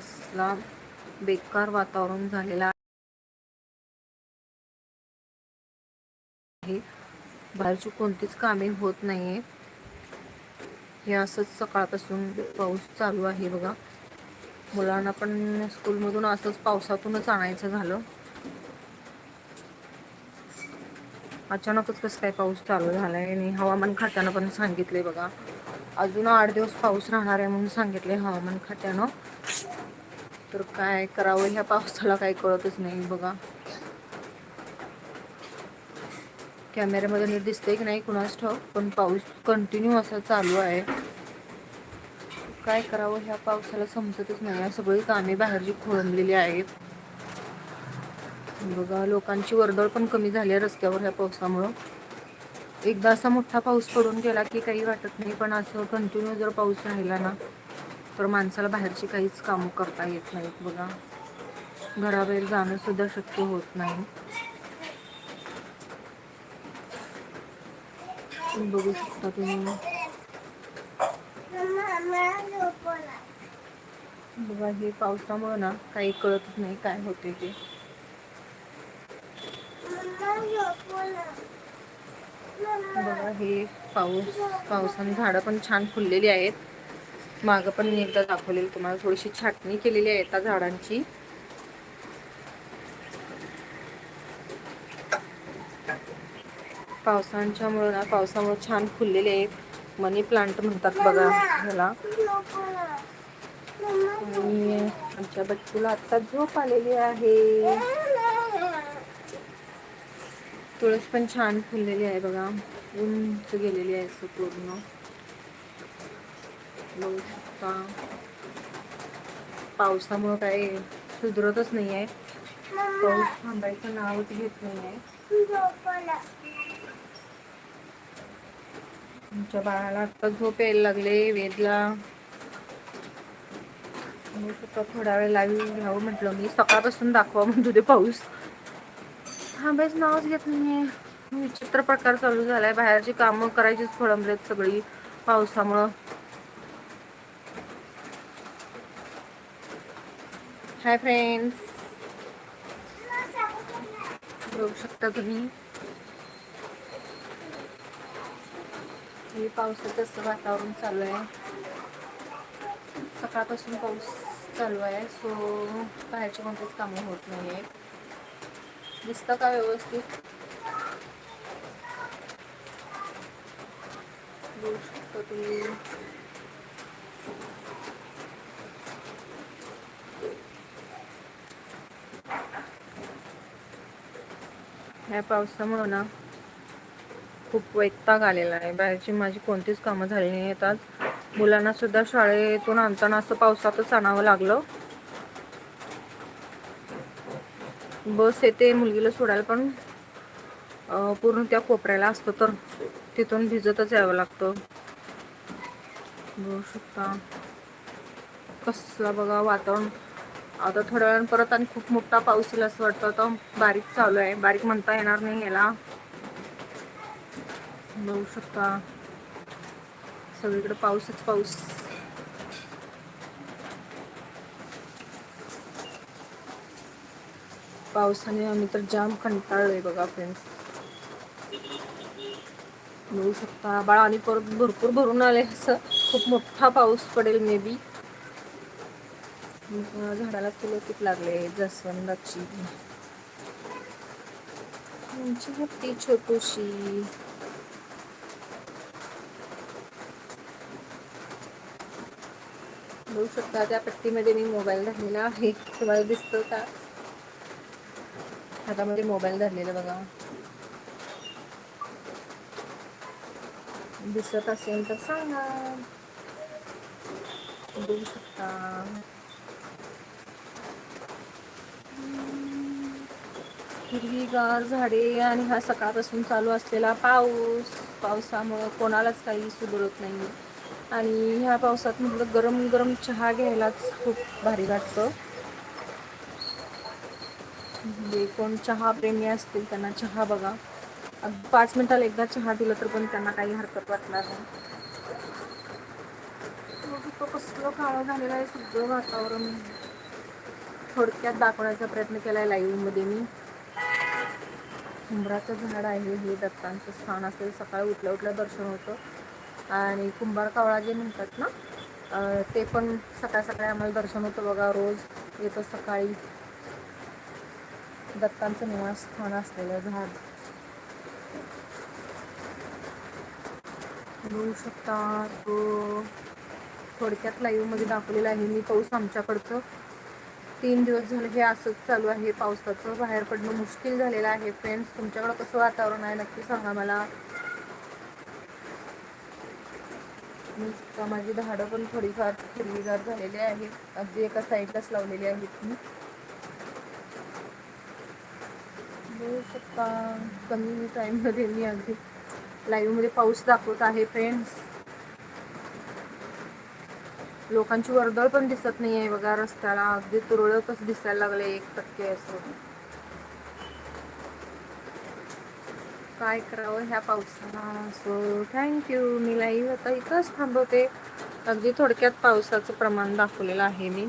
कसला बेकार वातावरण झालेला आहे. बाहेरची कोणतीच कामे होत नाहीये. हे असंच सकाळपासून पाऊस चालू आहे बघा. मुलांना पण स्कूलमधून असंच पावसातूनच आणायचं झालं. अचानकच कसं काय पाऊस चालू झालाय आणि हवामान खात्यानं पण सांगितलंय बघा. अजून आठ दिवस पाऊस राहणार आहे म्हणून सांगितले हवामान खात्यानं. तर काय करावं? ह्या पावसाला काही कळतच नाही बघा. कॅमेऱ्यामध्ये नीट दिसतंय की नाही कुणाच ठाऊक? पण पाऊस कंटिन्यू असा चालू आहे. काय करावं? ह्या पावसाला समजतच नाही. सगळी कामे बाहेरची खोळंबलेली आहेत. बघा लोकांची वर्दळ पण कमी झाली आहे रस्त्यावर ह्या पावसामुळं. एकदा असा मोठा पाऊस पडून गेला की काही वाटत नाही पण असं कंटिन्यू जर पाऊस राहिला ना तर माणसाला बाहेरची काहीच कामं करता येत नाहीत बघा. घराबाहेर जाणं सुद्धा शक्य होत नाही. बघू शकता तुम्ही. बघा हे पावसामुळं ना काही कळतच नाही काय होते ते. बघा हे पाऊस पावसाने झाडं पण छान फुललेली आहेत. मागं पण मी एकदा दाखवलेली तुम्हाला थोडीशी छाटणी केलेली आहे त्या झाडांची. पावसांच्या ना पावसामुळे छान फुललेले आहेत. मनी प्लांट म्हणतात बघा ह्याला. आणि आमच्या बच्चूला आता झोप आलेली आहे. तुळस पण छान फुललेली आहे बघा. उंच गेलेली आहे असं पूर्ण. बघू शकता पावसामुळं काही सुधरतच नाही आहे पाऊस थांबायचं नावच घेत नाही आहे आमच्या बाळाला आता झोप यायला लागले वेदला. थोडा वेळ लाईव्ह घ्यावं म्हटलं. मी सकाळपासून दाखवा म्हणतो ते पाऊस. थांबायचं नावच घेत नाहीये. विचित्र प्रकार चालू झालाय. बाहेरची कामं करायचीच खोळंबलेत सगळी पावसामुळं. हाय फ्रेंड्स बघू शकता तुम्ही. हे पावसाचं असं वातावरण चालू आहे. सकाळपासून पाऊस चालू आहे सो बाहेरचे कोणतेच कामं होत नाही आहेत दिसतं का व्यवस्थित? बघू शकता तुम्ही. ह्या पावसामुळं ना खूप वैताग आलेला आहे. बाहेरची माझी कोणतीच कामं झाली नाही आहेत आज. मुलांना सुद्धा शाळेतून आणताना असं पावसातच आणावं लागलं. बस येते मुलगीला सोडायला पण पूर्ण त्या कोपऱ्याला असतं तर तिथून भिजतच यावं लागतं. बघू शकता. कसला बघा वातावरण. आता थोड्या वेळानं परत आणि खूप मोठा पाऊस येईल असं वाटतं. आता बारीक चालू आहे. बारीक म्हणता येणार नाही याला. बघू शकता. सगळीकडे पाऊसच पाऊस. पावसाने आम्ही तर जाम कंटाळलोय बघा फ्रेंड्स बघू शकता. बाळा आणि परत भरपूर भरून आले असं. खूप मोठा पाऊस पडेल मे बी झाडाला फुलं खूप लागले जसवंदाची हत्ती छोटूशी. बघू शकता त्या पट्टीमध्ये मी मोबाईल धरलेला आहे. तुम्हाला दिसतो का? हातामध्ये मोबाईल धरलेला बघा. दिसत असेल तर सांगा. बघू शकता. हिरवीगार झाडे आणि हा सकाळपासून चालू असलेला पाऊस पावसामुळं कोणालाच काही सुधरत नाही आणि ह्या पावसात म्हटलं गरम गरम चहा घ्यायलाच खूप भारी वाटतं. म्हणजे कोण चहा प्रेमी असतील त्यांना चहा बघा. पाच मिनिटाला एकदा चहा दिलं तर पण त्यांना काही हरकत वाटणार नाही. कसलं काळं झालेलं आहे सगळं वातावरण थोडक्यात दाखवण्याचा प्रयत्न केला आहे लाईव्हमध्ये मी. कुंभाराचं झाड आहे हे दत्तांचं स्थान असेल सकाळी उठल्या उठल्या दर्शन होतं. आणि कुंभार कावळा जे म्हणतात ना ते पण सकाळ सकाळी आम्हाला दर्शन होतं बघा. रोज येतं सकाळी. दत्तांचं निवासस्थान असलेलं झाड. बघू शकता तो थोडक्यात लाईव्हमध्ये दाखवलेला आहे. मी पाऊस आमच्याकडचं. तीन दिवस झाले हे असंच चालू आहे पावसाचं. बाहेर पडणं मुश्किल झालेलं आहे. फ्रेंड्स तुमच्याकडं कसं वातावरण आहे? नक्की सांगा मला. माझी झाडं पण थोडीफार हिरवीगार झालेली आहेत अगदी एका साईडलाच लावलेली आहेत मी. बघू शकता. कमी टाईममध्ये मी अगदी लाईव्हमध्ये पाऊस दाखवत आहे फ्रेंड्स लोकांची वर्दळ पण दिसत नाही आहे बघा रस्त्याला. अगदी तुरळकच दिसायला लागले एक टक्के असं. काय करावं ह्या पावसाला सो थँक्यू मी लाईव्ह आता इथंच थांबवते. अगदी थोडक्यात पावसाचं प्रमाण दाखवलेलं आहे मी.